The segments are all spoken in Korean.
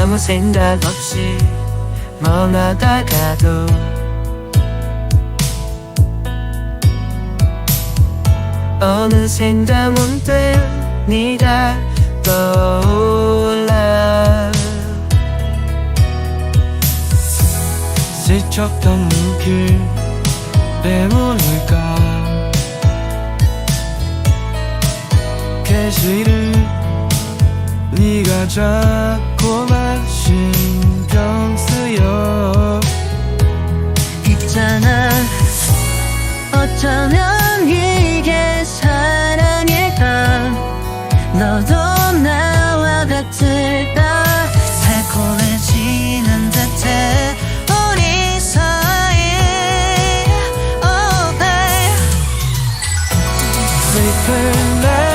아무 생각 없이 멍하다가도 어느샌가 문득 네가 떠올라. 스쳤던 눈길 때문일까? 계시를 네가 자꾸만 신경 쓰여. 있잖아. 어쩌면 이게 사랑일까? 너도 나와 같을까? 달콤해지는 듯해. 우리 사이. Oh babe. 슬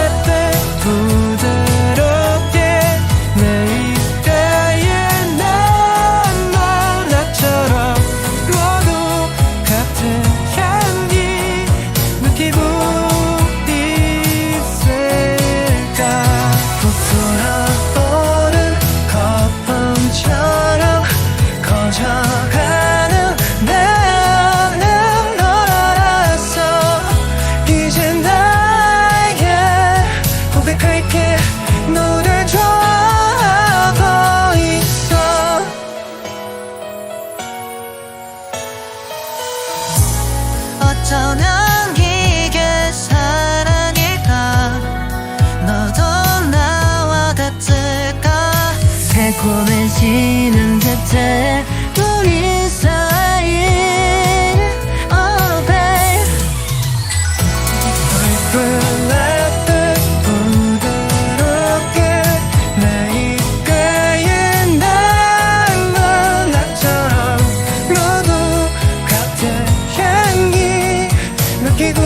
매콤해지는 듯해. 우리 사이. Oh babe. Purple 햇빛 부드럽게 내 입가에 날아 나처럼 너도 같은 향기. 느끼고